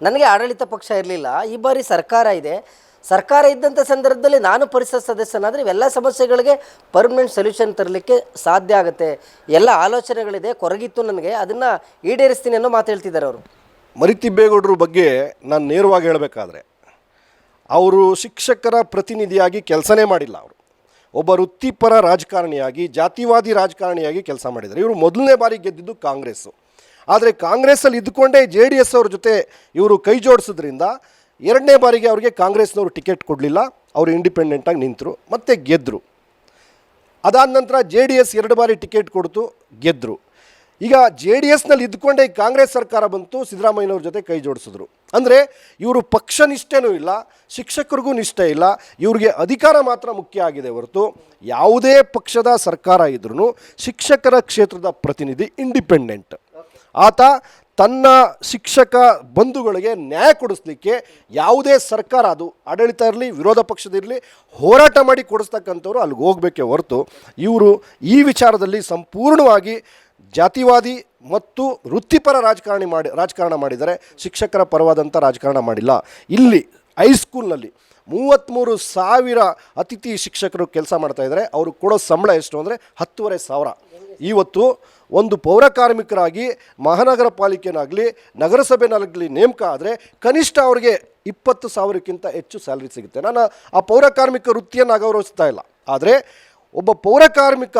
ನನಗೆ ಆಡಳಿತ ಪಕ್ಷ ಇರಲಿಲ್ಲ. ಈ ಬಾರಿ ಸರ್ಕಾರ ಇದೆ. ಸರ್ಕಾರ ಇದ್ದಂಥ ಸಂದರ್ಭದಲ್ಲಿ ನಾನು ಪರಿಷತ್ ಸದಸ್ಯನಾದರೆ ಇವೆಲ್ಲ ಸಮಸ್ಯೆಗಳಿಗೆ ಪರ್ಮನೆಂಟ್ ಸೊಲ್ಯೂಷನ್ ತರಲಿಕ್ಕೆ ಸಾಧ್ಯ ಆಗುತ್ತೆ. ಎಲ್ಲ ಆಲೋಚನೆಗಳಿದೆ, ಕೊರಗಿತ್ತು ನನಗೆ, ಅದನ್ನು ಈಡೇರಿಸ್ತೀನಿ ಅನ್ನೋ ಮಾತು ಹೇಳ್ತಿದ್ದಾರೆ ಅವರು. ಮರಿತಿಬ್ಬೇಗೌಡರ ಬಗ್ಗೆ ನಾನು ನೇರವಾಗಿ ಹೇಳಬೇಕಾದ್ರೆ, ಅವರು ಶಿಕ್ಷಕರ ಪ್ರತಿನಿಧಿಯಾಗಿ ಕೆಲಸನೇ ಮಾಡಿಲ್ಲ ಅವರು. ಒಬ್ಬ ವೃತ್ತಿಪರ ರಾಜಕಾರಣಿಯಾಗಿ, ಜಾತಿವಾದಿ ರಾಜಕಾರಣಿಯಾಗಿ ಕೆಲಸ ಮಾಡಿದ್ದಾರೆ. ಇವರು ಮೊದಲನೇ ಬಾರಿ ಗೆದ್ದಿದ್ದು ಕಾಂಗ್ರೆಸ್ಸು. ಆದರೆ ಕಾಂಗ್ರೆಸ್ಸಲ್ಲಿ ಇದ್ದುಕೊಂಡೇ ಜೆ ಡಿ ಎಸ್ ಅವ್ರ ಜೊತೆ ಇವರು ಕೈ ಜೋಡಿಸೋದ್ರಿಂದ ಎರಡನೇ ಬಾರಿಗೆ ಅವರಿಗೆ ಕಾಂಗ್ರೆಸ್ನವರು ಟಿಕೆಟ್ ಕೊಡಲಿಲ್ಲ. ಅವರು ಇಂಡಿಪೆಂಡೆಂಟಾಗಿ ನಿಂತರು, ಮತ್ತು ಗೆದ್ದರು ಅದಾದ ನಂತರ ಜೆ ಡಿ ಎಸ್ ಎರಡು ಬಾರಿ ಟಿಕೆಟ್ ಕೊಡ್ತು ಗೆದ್ದರು ಈಗ ಜೆ ಡಿ ಎಸ್ನಲ್ಲಿ ಇದ್ಕೊಂಡೇ ಈ ಕಾಂಗ್ರೆಸ್ ಸರ್ಕಾರ ಬಂತು, ಸಿದ್ದರಾಮಯ್ಯನವ್ರ ಜೊತೆ ಕೈ ಜೋಡಿಸಿದ್ರು. ಅಂದರೆ ಇವರು ಪಕ್ಷ ನಿಷ್ಠೆನೂ ಇಲ್ಲ, ಶಿಕ್ಷಕರಿಗೂ ನಿಷ್ಠೆ ಇಲ್ಲ, ಇವ್ರಿಗೆ ಅಧಿಕಾರ ಮಾತ್ರ ಮುಖ್ಯ ಆಗಿದೆ ಹೊರತು ಯಾವುದೇ ಪಕ್ಷದ ಸರ್ಕಾರ ಇದ್ರೂ ಶಿಕ್ಷಕರ ಕ್ಷೇತ್ರದ ಪ್ರತಿನಿಧಿ ಇಂಡಿಪೆಂಡೆಂಟ್ ಆತ ತನ್ನ ಶಿಕ್ಷಕ ಬಂಧುಗಳಿಗೆ ನ್ಯಾಯ ಕೊಡಿಸ್ಲಿಕ್ಕೆ ಯಾವುದೇ ಸರ್ಕಾರ, ಅದು ಆಡಳಿತ ಇರಲಿ, ವಿರೋಧ ಪಕ್ಷದಿರಲಿ ಹೋರಾಟ ಮಾಡಿ ಕೊಡಿಸ್ತಕ್ಕಂಥವ್ರು ಅಲ್ಲಿಗೆ ಹೋಗಬೇಕೇ ಹೊರತು ಇವರು ಈ ವಿಚಾರದಲ್ಲಿ ಸಂಪೂರ್ಣವಾಗಿ ಜಾತಿವಾದಿ ಮತ್ತು ವೃತ್ತಿಪರ ರಾಜಕಾರಣಿ ಮಾಡಿ, ರಾಜಕಾರಣ ಮಾಡಿದರೆ ಶಿಕ್ಷಕರ ಪರವಾದಂಥ ರಾಜಕಾರಣ ಮಾಡಿಲ್ಲ. ಇಲ್ಲಿ ಹೈಸ್ಕೂಲ್ನಲ್ಲಿ ಮೂವತ್ತ್ಮೂರು ಸಾವಿರ ಅತಿಥಿ ಶಿಕ್ಷಕರು ಕೆಲಸ ಮಾಡ್ತಾಯಿದ್ದಾರೆ ಅವರು ಕೊಡೋ ಸಂಬಳ ಎಷ್ಟು ಅಂದರೆ ಹತ್ತುವರೆ ಸಾವಿರ. ಇವತ್ತು ಒಂದು ಪೌರ ಕಾರ್ಮಿಕರಾಗಿ ಮಹಾನಗರ ಪಾಲಿಕೆನಾಗಲಿ ನಗರಸಭೆನಾಗಲಿ ನೇಮಕ ಆದರೆ ಕನಿಷ್ಠ ಅವರಿಗೆ ಇಪ್ಪತ್ತು ಸಾವಿರಕ್ಕಿಂತ ಹೆಚ್ಚು ಸ್ಯಾಲ್ರಿ ಸಿಗುತ್ತೆ. ನಾನು ಆ ಪೌರ ಕಾರ್ಮಿಕ ವೃತ್ತಿಯನ್ನು ಗೌರವಿಸ್ತಾ ಇಲ್ಲ. ಆದರೆ ಒಬ್ಬ ಪೌರ ಕಾರ್ಮಿಕ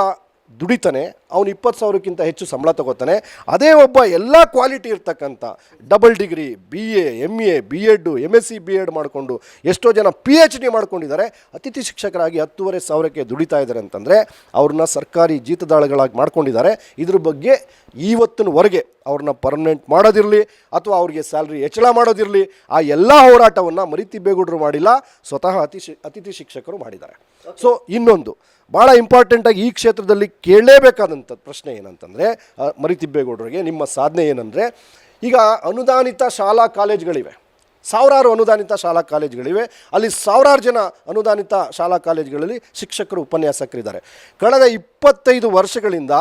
ದುಡಿತಾನೆ, ಅವನು ಇಪ್ಪತ್ತು ಸಾವಿರಕ್ಕಿಂತ ಹೆಚ್ಚು ಸಂಬಳ ತಗೋತಾನೆ. ಅದೇ ಒಬ್ಬ ಎಲ್ಲ ಕ್ವಾಲಿಟಿ ಇರ್ತಕ್ಕಂಥ double degree B A M A B Ed M S C B Ed ಮಾಡಿಕೊಂಡು ಎಷ್ಟೋ ಜನ ಪಿ ಎಚ್ ಡಿ ಮಾಡ್ಕೊಂಡಿದ್ದಾರೆ. ಅತಿಥಿ ಶಿಕ್ಷಕರಾಗಿ ಹತ್ತುವರೆ ಸಾವಿರಕ್ಕೆ ದುಡಿತಾ ಇದ್ದಾರೆ ಅಂತಂದರೆ ಅವ್ರನ್ನ ಸರ್ಕಾರಿ ಜೀತದಾಳಗಳಾಗಿ ಮಾಡ್ಕೊಂಡಿದ್ದಾರೆ. ಇದ್ರ ಬಗ್ಗೆ ಇವತ್ತಿನವರೆಗೆ ಅವ್ರನ್ನ ಪರ್ಮನೆಂಟ್ ಮಾಡೋದಿರಲಿ ಅಥವಾ ಅವ್ರಿಗೆ ಸ್ಯಾಲ್ರಿ ಹೆಚ್ಚಳ ಮಾಡೋದಿರಲಿ, ಆ ಎಲ್ಲ ಹೋರಾಟವನ್ನು ಮರಿತಿಬ್ಬೇಗೌಡರು ಮಾಡಿಲ್ಲ, ಸ್ವತಃ ಅತಿಶಿ ಅತಿಥಿ ಶಿಕ್ಷಕರು ಮಾಡಿದ್ದಾರೆ. ಸೊ ಇನ್ನೊಂದು ಭಾಳ ಇಂಪಾರ್ಟೆಂಟಾಗಿ ಈ ಕ್ಷೇತ್ರದಲ್ಲಿ ಕೇಳಲೇಬೇಕಾದಂಥ ಪ್ರಶ್ನೆ ಏನಂತಂದರೆ ಮರಿತಿಬ್ಬೇಗೌಡರಿಗೆ ನಿಮ್ಮ ಸಾಧನೆ ಏನಂದರೆ, ಈಗ ಅನುದಾನಿತ ಶಾಲಾ ಕಾಲೇಜ್ಗಳಿವೆ. ಸಾವಿರಾರು ಅನುದಾನಿತ ಶಾಲಾ ಕಾಲೇಜುಗಳಿವೆ. ಅಲ್ಲಿ ಸಾವಿರಾರು ಜನ ಅನುದಾನಿತ ಶಾಲಾ ಕಾಲೇಜುಗಳಲ್ಲಿ ಶಿಕ್ಷಕರು ಉಪನ್ಯಾಸಕರಿದ್ದಾರೆ. ಕಳೆದ ಇಪ್ಪತ್ತೈದು ವರ್ಷಗಳಿಂದ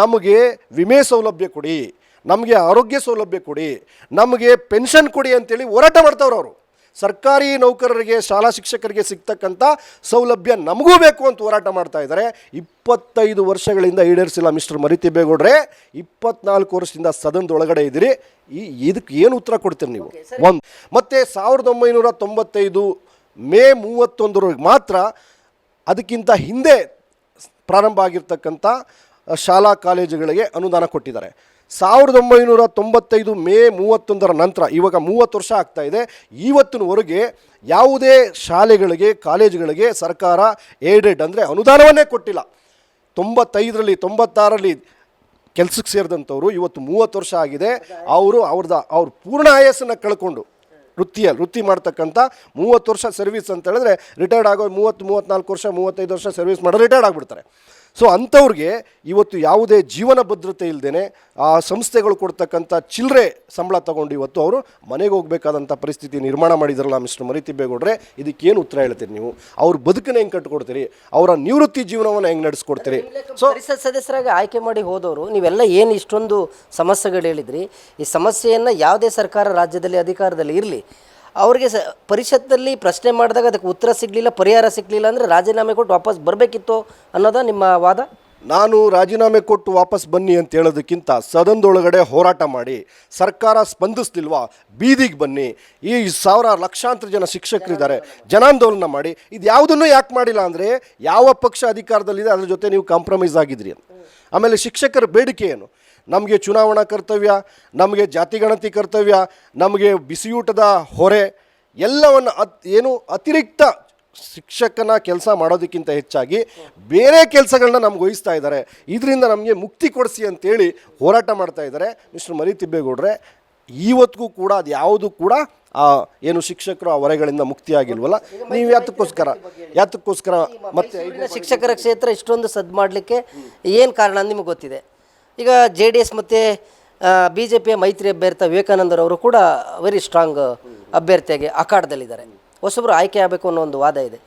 ನಮಗೆ ವಿಮೆ ಸೌಲಭ್ಯ ಕೊಡಿ, ನಮಗೆ ಆರೋಗ್ಯ ಸೌಲಭ್ಯ ಕೊಡಿ, ನಮಗೆ ಪೆನ್ಷನ್ ಕೊಡಿ ಅಂತೇಳಿ ಹೋರಾಟ ಮಾಡ್ತಾವ್ರು ಅವರು ಸರ್ಕಾರಿ ನೌಕರರಿಗೆ ಶಾಲಾ ಶಿಕ್ಷಕರಿಗೆ ಸಿಗ್ತಕ್ಕಂಥ ಸೌಲಭ್ಯ ನಮಗೂ ಬೇಕು ಅಂತ ಹೋರಾಟ ಮಾಡ್ತಾ ಇದ್ದಾರೆ. ಇಪ್ಪತ್ತೈದು ವರ್ಷಗಳಿಂದ ಈಡೇರಿಸಿಲ್ಲ ಮಿಸ್ಟರ್ ಮರಿತಿಬ್ಬೇಗೌಡ್ರೆ ಇಪ್ಪತ್ನಾಲ್ಕು ವರ್ಷದಿಂದ ಸದನದೊಳಗಡೆ ಇದ್ದೀರಿ. ಈ ಇದಕ್ಕೆ ಏನು ಉತ್ತರ ಕೊಡ್ತೀರಿ ನೀವು? ಒಂದು. ಮತ್ತು ಸಾವಿರದ ಒಂಬೈನೂರ ತೊಂಬತ್ತೈದು ಮೇ ಮೂವತ್ತೊಂದರವರೆಗೆ ಮಾತ್ರ ಅದಕ್ಕಿಂತ ಹಿಂದೆ ಪ್ರಾರಂಭ ಆಗಿರ್ತಕ್ಕಂಥ ಶಾಲಾ ಕಾಲೇಜುಗಳಿಗೆ ಅನುದಾನ ಕೊಟ್ಟಿದ್ದಾರೆ. ಸಾವಿರದ ಒಂಬೈನೂರ ತೊಂಬತ್ತೈದು ಮೇ ಮೂವತ್ತೊಂದರ ನಂತರ ಇವಾಗ ಮೂವತ್ತು ವರ್ಷ ಆಗ್ತಾ ಇದೆ. ಇವತ್ತಿನವರೆಗೆ ಯಾವುದೇ ಶಾಲೆಗಳಿಗೆ, ಕಾಲೇಜುಗಳಿಗೆ ಸರ್ಕಾರ ಏಡೆಡ್ ಅಂದರೆ ಅನುದಾನವನ್ನೇ ಕೊಟ್ಟಿಲ್ಲ. ತೊಂಬತ್ತೈದರಲ್ಲಿ, ತೊಂಬತ್ತಾರರಲ್ಲಿ ಕೆಲಸಕ್ಕೆ ಸೇರಿದಂಥವ್ರು ಇವತ್ತು ಮೂವತ್ತು ವರ್ಷ ಆಗಿದೆ. ಅವರು ಅವ್ರದ, ಅವ್ರ ಪೂರ್ಣ ಆಯಸ್ಸನ್ನು ಕಳ್ಕೊಂಡು ವೃತ್ತಿಯಲ್ಲಿ ವೃತ್ತಿ ಮಾಡ್ತಕ್ಕಂಥ ಮೂವತ್ತು ವರ್ಷ ಸರ್ವಿಸ್ ಅಂತ ಹೇಳಿದ್ರೆ ರಿಟೈರ್ಡ್ ಆಗೋ ಮೂವತ್ತು ಮೂವತ್ತ್ನಾಲ್ಕು ವರ್ಷ, ಮೂವತ್ತೈದು ವರ್ಷ ಸರ್ವಿಸ್ ಮಾಡೋ ರಿಟೈರ್ಡ್ ಆಗಿಬಿಡ್ತಾರೆ. ಸೊ ಅಂಥವ್ರಿಗೆ ಇವತ್ತು ಯಾವುದೇ ಜೀವನ ಭದ್ರತೆ ಇಲ್ಲದೇ ಆ ಸಂಸ್ಥೆಗಳು ಕೊಡ್ತಕ್ಕಂಥ ಚಿಲ್ಲರೆ ಸಂಬಳ ತಗೊಂಡು ಇವತ್ತು ಅವರು ಮನೆಗೆ ಹೋಗಬೇಕಾದಂಥ ಪರಿಸ್ಥಿತಿ ನಿರ್ಮಾಣ ಮಾಡಿದ್ರಲ್ಲ ಮಿಸ್ಟರ್ ಮರಿತಿಬ್ಬೇಗೌಡ್ರೆ ಇದಕ್ಕೇನು ಉತ್ತರ ಹೇಳ್ತೀರಿ ನೀವು? ಅವ್ರ ಬದುಕನ್ನ ಹೆಂಗೆ ಕಟ್ಕೊಡ್ತೀರಿ? ಅವರ ನಿವೃತ್ತಿ ಜೀವನವನ್ನು ಹೆಂಗೆ ನಡೆಸ್ಕೊಡ್ತೀರಿ? ಸೊ ಪರಿಷತ್ ಸದಸ್ಯರಾಗಿ ಆಯ್ಕೆ ಮಾಡಿ ಹೋದವರು ನೀವೆಲ್ಲ ಏನು ಇಷ್ಟೊಂದು ಸಮಸ್ಯೆಗಳು ಹೇಳಿದ್ರಿ? ಈ ಸಮಸ್ಯೆಯನ್ನು ಯಾವುದೇ ಸರ್ಕಾರ ರಾಜ್ಯದಲ್ಲಿ ಅಧಿಕಾರದಲ್ಲಿ ಇರಲಿ ಅವ್ರಿಗೆ ಸ, ಪರಿಷತ್ತಲ್ಲಿ ಪ್ರಶ್ನೆ ಮಾಡಿದಾಗ ಅದಕ್ಕೆ ಉತ್ತರ ಸಿಗಲಿಲ್ಲ, ಪರಿಹಾರ ಸಿಗಲಿಲ್ಲ ಅಂದರೆ ರಾಜೀನಾಮೆ ಕೊಟ್ಟು ವಾಪಸ್ ಬರಬೇಕಿತ್ತು ಅನ್ನೋದ ನಿಮ್ಮ ವಾದ? ನಾನು ರಾಜೀನಾಮೆ ಕೊಟ್ಟು ವಾಪಸ್ ಬನ್ನಿ ಅಂತ ಹೇಳೋದಕ್ಕಿಂತ ಸದನದೊಳಗಡೆ ಹೋರಾಟ ಮಾಡಿ, ಸರ್ಕಾರ ಸ್ಪಂದಿಸ್ತಿಲ್ವಾ, ಬೀದಿಗೆ ಬನ್ನಿ. ಈ ಸಾವಿರ ಲಕ್ಷಾಂತರ ಜನ ಶಿಕ್ಷಕರಿದ್ದಾರೆ, ಜನಾಂದೋಲನ ಮಾಡಿ, ಇದು ಯಾವುದನ್ನು ಯಾಕೆ ಮಾಡಿಲ್ಲ ಅಂದರೆ ಯಾವ ಪಕ್ಷ ಅಧಿಕಾರದಲ್ಲಿದೆ, ಅದ್ರ ಜೊತೆ ನೀವು ಕಾಂಪ್ರಮೈಸ್ ಆಗಿದ್ರಿ ಅಂತ. ಆಮೇಲೆ ಶಿಕ್ಷಕರ ಬೇಡಿಕೆ ಏನು? ನಮಗೆ ಚುನಾವಣಾ ಕರ್ತವ್ಯ, ನಮಗೆ ಜಾತಿ ಗಣತಿ ಕರ್ತವ್ಯ, ನಮಗೆ ಬಿಸಿಯೂಟದ ಹೊರೆ, ಎಲ್ಲವನ್ನು ಅತ್, ಏನು ಅತಿರಿಕ್ತ ಶಿಕ್ಷಕನ ಕೆಲಸ ಮಾಡೋದಕ್ಕಿಂತ ಹೆಚ್ಚಾಗಿ ಬೇರೆ ಕೆಲಸಗಳನ್ನ ನಮ್ಗೆ ವಹಿಸ್ತಾ ಇದ್ದಾರೆ. ಇದರಿಂದ ನಮಗೆ ಮುಕ್ತಿ ಕೊಡಿಸಿ ಅಂತೇಳಿ ಹೋರಾಟ ಮಾಡ್ತಾ ಇದ್ದಾರೆ ಮಿಸ್ಟರ್ ಮರಿ ತಿಬ್ಬೇಗೌಡ್ರೆ. ಇವತ್ತಿಗೂ ಕೂಡ ಅದು ಯಾವುದು ಕೂಡ ಆ ಏನು ಶಿಕ್ಷಕರು ಆ ಹೊರೆಗಳಿಂದ ಮುಕ್ತಿ ಆಗಿಲ್ವಲ್ಲ ನೀವು ಯಾತಕ್ಕೋಸ್ಕರ ಯಾತಕ್ಕೋಸ್ಕರ ಮತ್ತೆ ಶಿಕ್ಷಕರ ಕ್ಷೇತ್ರ ಇಷ್ಟೊಂದು ಸದ್ದು ಮಾಡಲಿಕ್ಕೆ ಏನು ಕಾರಣ ನಿಮಗೆ ಗೊತ್ತಿದೆ? ಈಗ ಜೆ ಡಿ ಎಸ್ ಮತ್ತು ಬಿ ಜೆ ಪಿಯ ಮೈತ್ರಿ ಅಭ್ಯರ್ಥಿ ವಿವೇಕಾನಂದರವರು ಕೂಡ ವೆರಿ ಸ್ಟ್ರಾಂಗ್ ಅಭ್ಯರ್ಥಿಯಾಗಿ ಅಖಾಡದಲ್ಲಿದ್ದಾರೆ. ಹೊಸಬ್ರು ಆಯ್ಕೆ ಆಗಬೇಕು ಅನ್ನೋ ಒಂದು ವಾದ ಇದೆ.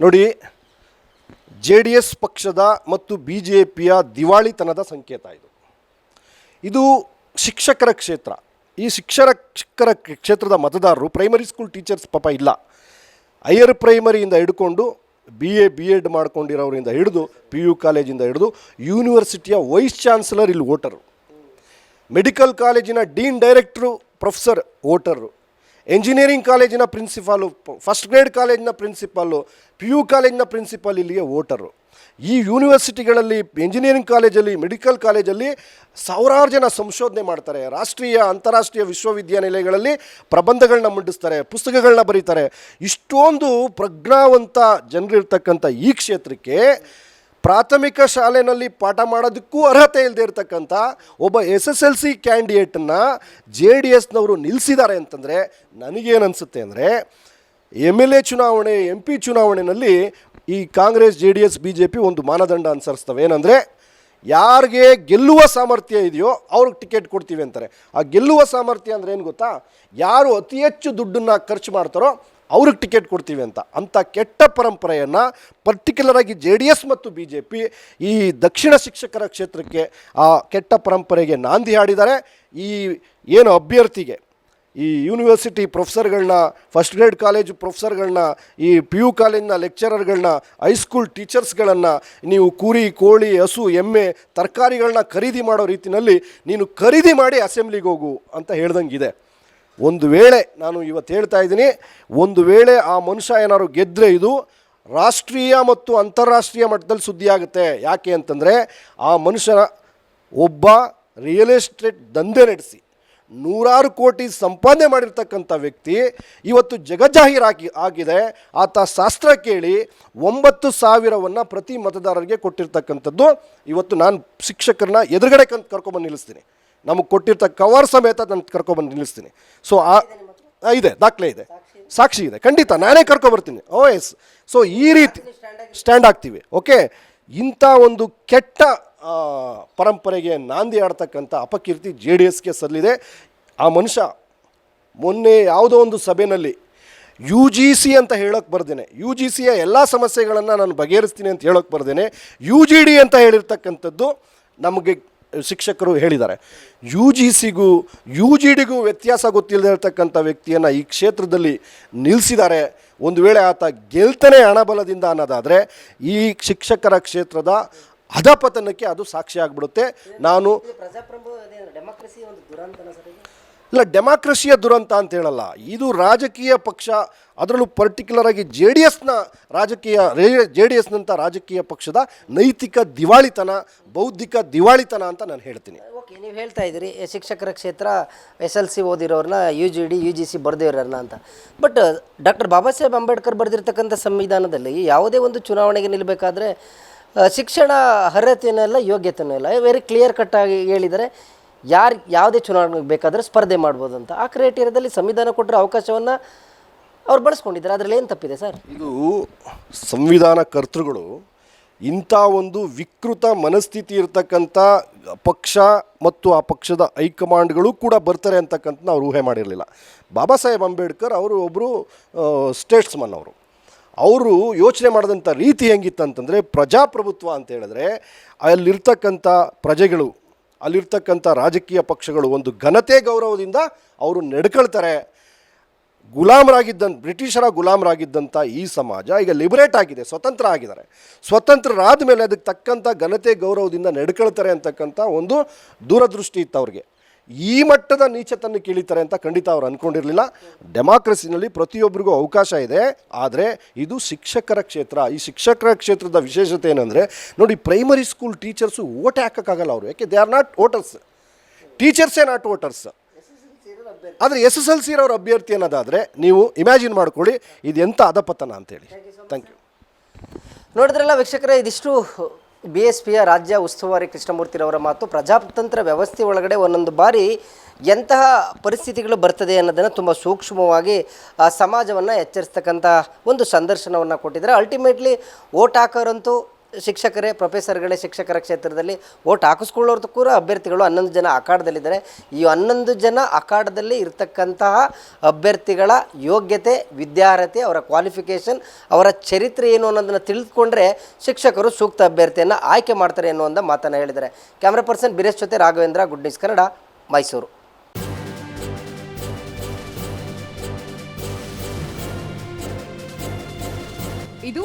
ನೋಡಿ ಜೆ ಡಿ ಎಸ್ ಪಕ್ಷದ ಮತ್ತು ಬಿ ಜೆ ಪಿಯ ದಿವಾಳಿತನದ ಸಂಕೇತ ಇದು. ಇದು ಶಿಕ್ಷಕರ ಕ್ಷೇತ್ರ. ಈ ಶಿಕ್ಷರ, ಶಿಕ್ಷಕರ ಕ್ಷೇತ್ರದ ಮತದಾರರು ಪ್ರೈಮರಿ ಸ್ಕೂಲ್ ಟೀಚರ್ಸ್ ಪಾಪ ಇಲ್ಲ. ಹೈಯರ್ ಪ್ರೈಮರಿಯಿಂದ ಹಿಡ್ಕೊಂಡು ಬಿ ಎ ಬಿ ಎಡ್ ಮಾಡ್ಕೊಂಡಿರೋರಿಂದ ಹಿಡಿದು ಪಿ ಯು ಕಾಲೇಜಿಂದ ಹಿಡಿದು ಯೂನಿವರ್ಸಿಟಿಯ ವೈಸ್ ಚಾನ್ಸಲರ್ ಇಲ್ಲಿ ವೋಟರು. ಮೆಡಿಕಲ್ ಕಾಲೇಜಿನ dean director professor voter. Engineering ಕಾಲೇಜಿನ ಪ್ರಿನ್ಸಿಪಾಲು ಫಸ್ಟ್ ಗ್ರೇಡ್ ಕಾಲೇಜಿನ ಪ್ರಿನ್ಸಿಪಾಲು ಪಿ ಯು ಕಾಲೇಜಿನ ಪ್ರಿನ್ಸಿಪಾಲ್ ಇಲ್ಲಿಗೆ ವೋಟರು. ಈ ಯೂನಿವರ್ಸಿಟಿಗಳಲ್ಲಿ ಇಂಜಿನಿಯರಿಂಗ್ ಕಾಲೇಜಲ್ಲಿ ಮೆಡಿಕಲ್ ಕಾಲೇಜಲ್ಲಿ ಸಾವಿರಾರು ಜನ ಸಂಶೋಧನೆ ಮಾಡ್ತಾರೆ. ರಾಷ್ಟ್ರೀಯ, ಅಂತಾರಾಷ್ಟ್ರೀಯ ವಿಶ್ವವಿದ್ಯಾನಿಲಯಗಳಲ್ಲಿ ಪ್ರಬಂಧಗಳನ್ನ ಮುಂಡಿಸ್ತಾರೆ ಪುಸ್ತಕಗಳನ್ನ ಬರೀತಾರೆ. ಇಷ್ಟೊಂದು ಪ್ರಜ್ಞಾವಂತ ಜನರಿರ್ತಕ್ಕಂಥ ಈ ಕ್ಷೇತ್ರಕ್ಕೆ ಪ್ರಾಥಮಿಕ ಶಾಲೆಯಲ್ಲಿ ಪಾಠ ಮಾಡೋದಕ್ಕೂ ಅರ್ಹತೆ ಇಲ್ಲದೆ ಇರತಕ್ಕಂಥ ಒಬ್ಬ ಎಸ್ ಎಸ್ ಎಲ್ ಸಿ ಕ್ಯಾಂಡಿಡೇಟನ್ನು ಜೆ ಡಿ ಎಸ್ನವರು ನಿಲ್ಲಿಸಿದ್ದಾರೆ ಅಂತಂದರೆ ನನಗೇನನ್ಸುತ್ತೆ ಅಂದರೆ ಎಂ ಎಲ್ ಎ ಚುನಾವಣೆ, ಎಂ ಪಿ ಚುನಾವಣೆಯಲ್ಲಿ ಈ Congress, J D S, B J P ಒಂದು ಮಾನದಂಡ ಅನುಸರಿಸ್ತವೆ ಏನಂದರೆ ಯಾರಿಗೆ ಗೆಲ್ಲುವ ಸಾಮರ್ಥ್ಯ ಇದೆಯೋ ಅವ್ರಿಗೆ ಟಿಕೆಟ್ ಕೊಡ್ತೀವಿ ಅಂತಾರೆ. ಆ ಗೆಲ್ಲುವ ಸಾಮರ್ಥ್ಯ ಅಂದರೆ ಏನು ಗೊತ್ತಾ? ಯಾರು ಅತಿ ಹೆಚ್ಚು ದುಡ್ಡನ್ನು ಖರ್ಚು ಮಾಡ್ತಾರೋ ಅವ್ರಿಗೆ ಟಿಕೆಟ್ ಕೊಡ್ತೀವಿ ಅಂತ. ಅಂಥ ಕೆಟ್ಟ ಪರಂಪರೆಯನ್ನು ಪರ್ಟಿಕ್ಯುಲರಾಗಿ ಜೆ ಡಿ ಎಸ್ ಮತ್ತು ಬಿ ಜೆ ಪಿ ಈ ದಕ್ಷಿಣ ಶಿಕ್ಷಕರ ಕ್ಷೇತ್ರಕ್ಕೆ ಆ ಕೆಟ್ಟ ಪರಂಪರೆಗೆ ನಾಂದಿ ಹಾಡಿದ್ದಾರೆ. ಈ ಏನು ಅಭ್ಯರ್ಥಿಗೆ, ಈ ಯೂನಿವರ್ಸಿಟಿ ಪ್ರೊಫೆಸರ್ಗಳನ್ನ ಫಸ್ಟ್ ಗ್ರೇಡ್ ಕಾಲೇಜು ಪ್ರೊಫೆಸರ್ಗಳನ್ನ ಈ ಪಿ ಯು ಕಾಲೇಜಿನ ಲೆಕ್ಚರರ್ಗಳನ್ನ ಹೈಸ್ಕೂಲ್ ಟೀಚರ್ಸ್ಗಳನ್ನು ನೀವು ಕುರಿ, ಕೋಳಿ, ಹಸು, ಎಮ್ಮೆ ತರಕಾರಿಗಳನ್ನ ಖರೀದಿ ಮಾಡೋ ರೀತಿಯಲ್ಲಿ ನೀನು ಖರೀದಿ ಮಾಡಿ ಅಸೆಂಬ್ಲಿಗೆ ಹೋಗು ಅಂತ ಹೇಳ್ದಂಗಿದೆ. ಒಂದು ವೇಳೆ ನಾನು ಇವತ್ತು ಹೇಳ್ತಾ ಇದ್ದೀನಿ, ಒಂದು ವೇಳೆ ಆ ಮನುಷ್ಯ ಏನಾದ್ರು ಗೆದ್ದರೆ ಇದು ರಾಷ್ಟ್ರೀಯ ಮತ್ತು ಅಂತಾರಾಷ್ಟ್ರೀಯ ಮಟ್ಟದಲ್ಲಿ ಸುದ್ದಿಯಾಗುತ್ತೆ. ಯಾಕೆ ಅಂತಂದರೆ ಆ ಮನುಷ್ಯನ ಒಬ್ಬ ರಿಯಲ್ ಎಸ್ಟೇಟ್ ದಂಧೆ ನಡೆಸಿ, ನೂರಾರು ಕೋಟಿ ಸಂಪಾದನೆ ಮಾಡಿರ್ತಕ್ಕಂಥ ವ್ಯಕ್ತಿ ಇವತ್ತು ಜಗಜಾಹೀರಾಗಿ ಆಗಿದೆ. ಆತ ಶಾಸ್ತ್ರ ಕೇಳಿ ಒಂಬತ್ತು ಸಾವಿರವನ್ನು ಪ್ರತಿ ಮತದಾರರಿಗೆ ಕೊಟ್ಟಿರ್ತಕ್ಕಂಥದ್ದು. ಇವತ್ತು ನಾನು ಶಿಕ್ಷಕರನ್ನ ಎದುರುಗಡೆ ಕಂತ ಕರ್ಕೊಂಬಂದು ನಿಲ್ಲಿಸ್ತೀನಿ. ನಮಗೆ ಕೊಟ್ಟಿರ್ತ ಕವರ್ ಸಮೇತ ನಾನು ಕರ್ಕೊಂಬಂದು ನಿಲ್ಲಿಸ್ತೀನಿ. ಸೊ ಆ ಇದೆ, ದಾಖಲೆ ಇದೆ. ಸಾಕ್ಷಿ ಇದೆ. ಖಂಡಿತ, ನಾನೇ ಕರ್ಕೊಬರ್ತೀನಿ. ಓ ಎಸ್ ಸೊ ಈ ರೀತಿ ಸ್ಟ್ಯಾಂಡ್ ಆಗ್ತೀವಿ. ಓಕೆ ಇಂಥ ಒಂದು ಕೆಟ್ಟ ಪರಂಪರೆಗೆ ನಾಂದಿ ಆಡ್ತಕ್ಕಂಥ ಅಪಕೀರ್ತಿ ಜೆ ಡಿ ಎಸ್ಗೆ ಸಲ್ಲಿದೆ. ಆ ಮನುಷ್ಯ ಮೊನ್ನೆ ಯಾವುದೋ ಒಂದು ಸಭೆಯಲ್ಲಿ ಯು ಜಿ ಸಿ ಅಂತ ಹೇಳೋಕ್ಕೆ ಬರ್ದೇನೆ. ಯು ಜಿ ಸಿಯ ಎಲ್ಲ ಸಮಸ್ಯೆಗಳನ್ನು ನಾನು ಬಗೆಹರಿಸ್ತೀನಿ ಅಂತ ಹೇಳೋಕ್ಕೆ ಬರ್ದೇನೆ. ಯು ಜಿ ಡಿ ಅಂತ ಹೇಳಿರ್ತಕ್ಕಂಥದ್ದು ನಮಗೆ ಶಿಕ್ಷಕರು ಹೇಳಿದ್ದಾರೆ. ಯು ಜಿ ಸಿಗೂ ಯು ಜಿ ಡಿಗೂ ವ್ಯತ್ಯಾಸ ಗೊತ್ತಿಲ್ಲದೆ ಇರತಕ್ಕಂಥ ವ್ಯಕ್ತಿಯನ್ನು ಈ ಕ್ಷೇತ್ರದಲ್ಲಿ ನಿಲ್ಲಿಸಿದ್ದಾರೆ ಒಂದು ವೇಳೆ ಆತ ಗೆಲ್ತನೇ ಹಣಬಲದಿಂದ ಅನ್ನೋದಾದರೆ ಈ ಶಿಕ್ಷಕರ ಕ್ಷೇತ್ರದ ಅಧಪತನಕ್ಕೆ ಅದು ಸಾಕ್ಷಿ ಆಗಿಬಿಡುತ್ತೆ. ನಾನು ಇಲ್ಲ, ಡೆಮಾಕ್ರಸಿಯ ದುರಂತ ಅಂತ ಹೇಳಲ್ಲ. ಇದು ರಾಜಕೀಯ ಪಕ್ಷ, ಅದರಲ್ಲೂ ಪರ್ಟಿಕ್ಯುಲರ್ ಆಗಿ ಜೆ ಡಿ ಎಸ್ನ ರಾಜಕೀಯ, ಜೆ ಡಿ ಎಸ್ನಂಥ ರಾಜಕೀಯ ಪಕ್ಷದ ನೈತಿಕ ದಿವಾಳಿತನ, ಬೌದ್ಧಿಕ ದಿವಾಳಿತನ ಅಂತ ನಾನು ಹೇಳ್ತೀನಿ. ಓಕೆ, ನೀವು ಹೇಳ್ತಾ ಇದ್ದೀರಿ ಶಿಕ್ಷಕರ ಕ್ಷೇತ್ರ, S L C ಓದಿರೋರನ್ನ U G D, U G C ಬರೆದಿರೋರನ್ನ ಅಂತ. ಬಟ್, ಡಾಕ್ಟರ್ ಬಾಬಾ ಸಾಹೇಬ್ ಅಂಬೇಡ್ಕರ್ ಬರೆದಿರ್ತಕ್ಕಂಥ ಸಂವಿಧಾನದಲ್ಲಿ ಯಾವುದೇ ಒಂದು ಚುನಾವಣೆಗೆ ನಿಲ್ಲಬೇಕಾದ್ರೆ ಶಿಕ್ಷಣ ಅರ್ಹತೆಯೂ ಇಲ್ಲ ಯೋಗ್ಯತೆಯೂ ಇಲ್ಲ ವೆರಿ ಕ್ಲಿಯರ್ ಕಟ್ ಆಗಿ ಹೇಳಿದರೆ ಯಾರು ಯಾವುದೇ ಚುನಾವಣೆಗೆ ಬೇಕಾದರೆ ಸ್ಪರ್ಧೆ ಮಾಡ್ಬೋದು ಅಂತ. ಆ ಕ್ರೈಟೀರಿಯಾದಲ್ಲಿ ಸಂವಿಧಾನ ಕೊಟ್ಟರೆ ಅವಕಾಶವನ್ನು ಅವ್ರು ಬಳಸ್ಕೊಂಡಿದ್ದಾರೆ. ಅದರಲ್ಲಿ ಏನು ತಪ್ಪಿದೆ ಸರ್? ಇದು ಸಂವಿಧಾನ ಕರ್ತೃಗಳು ಇಂಥ ಒಂದು ವಿಕೃತ ಮನಸ್ಥಿತಿ ಇರತಕ್ಕಂಥ ಪಕ್ಷ ಮತ್ತು ಆ ಪಕ್ಷದ ಹೈಕಮಾಂಡ್ಗಳು ಕೂಡ ಬರ್ತಾರೆ ಅಂತಕ್ಕಂಥ ನಾವು ಊಹೆ ಮಾಡಿರಲಿಲ್ಲ. ಬಾಬಾ ಸಾಹೇಬ್ ಅಂಬೇಡ್ಕರ್ ಅವರು ಒಬ್ಬರು ಸ್ಟೇಟ್ಸ್ಮನ್ ಅವರು. ಅವರು ಯೋಚನೆ ಮಾಡಿದಂಥ ರೀತಿ ಹೆಂಗಿತ್ತು ಅಂತಂದರೆ ಪ್ರಜಾಪ್ರಭುತ್ವ ಅಂತ ಹೇಳಿದ್ರೆ ಅಲ್ಲಿರ್ತಕ್ಕಂಥ ಪ್ರಜೆಗಳು ಅಲ್ಲಿರ್ತಕ್ಕಂಥ ರಾಜಕೀಯ ಪಕ್ಷಗಳು ಒಂದು ಘನತೆ ಗೌರವದಿಂದ ಅವರು ನಡ್ಕೊಳ್ತಾರೆ. ಗುಲಾಮರಾಗಿದ್ದಂಥ ಬ್ರಿಟಿಷರ ಗುಲಾಮರಾಗಿದ್ದಂಥ ಈ ಸಮಾಜ ಈಗ ಲಿಬರೇಟ್ ಆಗಿದೆ, ಸ್ವತಂತ್ರ ಆಗಿದ್ದಾರೆ. ಸ್ವತಂತ್ರರಾದ ಮೇಲೆ ಅದಕ್ಕೆ ತಕ್ಕಂಥ ಘನತೆ ಗೌರವದಿಂದ ನಡ್ಕೊಳ್ತಾರೆ ಅಂತಕ್ಕಂಥ ಒಂದು ದೂರದೃಷ್ಟಿ ಇತ್ತು ಅವ್ರಿಗೆ. ಈ ಮಟ್ಟದ ನೀಚತನ್ನು ಕೇಳಿತಾರೆ ಅಂತ ಖಂಡಿತ ಅವ್ರು ಅಂದ್ಕೊಂಡಿರಲಿಲ್ಲ ಡೆಮಾಕ್ರಸಿನಲ್ಲಿ ಪ್ರತಿಯೊಬ್ಬರಿಗೂ ಅವಕಾಶ ಇದೆ. ಆದರೆ ಇದು ಶಿಕ್ಷಕರ ಕ್ಷೇತ್ರ. ಈ ಶಿಕ್ಷಕರ ಕ್ಷೇತ್ರದ ವಿಶೇಷತೆ ಏನಂದರೆ ನೋಡಿ ಪ್ರೈಮರಿ ಸ್ಕೂಲ್ ಟೀಚರ್ಸು ಓಟ್ ಹಾಕೋಕ್ಕಾಗಲ್ಲ ಅವರು. ಯಾಕೆ? ದೇ ಆರ್ ನಾಟ್ ವೋಟರ್ಸ್ ಟೀಚರ್ಸೇ ನಾಟ್ ವೋಟರ್ಸ್ ಆದರೆ ಎಸ್ ಎಸ್ ಎಲ್ ಸಿ ಇರೋರು ಅಭ್ಯರ್ಥಿ ಅನ್ನೋದಾದರೆ ನೀವು ಇಮ್ಯಾಜಿನ್ ಮಾಡ್ಕೊಳ್ಳಿ ಇದು ಎಂಥ ಅಧಪತನ ಅಂತೇಳಿ ಥ್ಯಾಂಕ್ ಯು ನೋಡಿದ್ರಲ್ಲ ವೀಕ್ಷಕರೇ ಇದಿಷ್ಟು ಬಿ ಎಸ್ ಪಿಯ ರಾಜ್ಯ ಉಸ್ತುವಾರಿ ಕೃಷ್ಣಮೂರ್ತಿರವರ ಮಾತು, ಪ್ರಜಾತಂತ್ರ ವ್ಯವಸ್ಥೆ ಒಳಗಡೆ ಒಂದೊಂದು ಬಾರಿ ಎಂತಹ ಪರಿಸ್ಥಿತಿಗಳು ಬರ್ತದೆ ಅನ್ನೋದನ್ನು ತುಂಬ ಸೂಕ್ಷ್ಮವಾಗಿ ಸಮಾಜವನ್ನು ಎಚ್ಚರಿಸ್ತಕ್ಕಂಥ ಒಂದು ಸಂದರ್ಶನವನ್ನು ಕೊಟ್ಟಿದ್ದಾರೆ. ಅಲ್ಟಿಮೇಟ್ಲಿ ಓಟ್ ಹಾಕೋರಂತೂ ಶಿಕ್ಷಕರೇ, ಪ್ರೊಫೆಸರ್ಗಳೇ ಶಿಕ್ಷಕರ ಕ್ಷೇತ್ರದಲ್ಲಿ ಓಟ್ ಹಾಕಿಸ್ಕೊಳ್ಳೋರ್ದು ಕೂಡ ಅಭ್ಯರ್ಥಿಗಳು ಹನ್ನೊಂದು ಜನ ಅಖಾಡದಲ್ಲಿದ್ದಾರೆ. ಈ ಹನ್ನೊಂದು ಜನ ಅಖಾಡದಲ್ಲಿ ಇರ್ತಕ್ಕಂತಹ ಅಭ್ಯರ್ಥಿಗಳ ಯೋಗ್ಯತೆ, ವಿದ್ಯಾರ್ಹತೆ, ಅವರ ಕ್ವಾಲಿಫಿಕೇಷನ್ ಅವರ ಚರಿತ್ರೆ ಏನು ಅನ್ನೋದನ್ನು ತಿಳಿದುಕೊಂಡ್ರೆ ಶಿಕ್ಷಕರು ಸೂಕ್ತ ಅಭ್ಯರ್ಥಿಯನ್ನು ಆಯ್ಕೆ ಮಾಡ್ತಾರೆ ಅನ್ನುವಂಥ ಮಾತನ್ನು ಹೇಳಿದ್ದಾರೆ. ಕ್ಯಾಮ್ರಾ ಪರ್ಸನ್ ಬಿರೇಶ್ ಜೊತೆ ರಾಘವೇಂದ್ರ, ಗುಡ್ ನ್ಯೂಸ್ ಕನ್ನಡ, ಮೈಸೂರು. ಇದು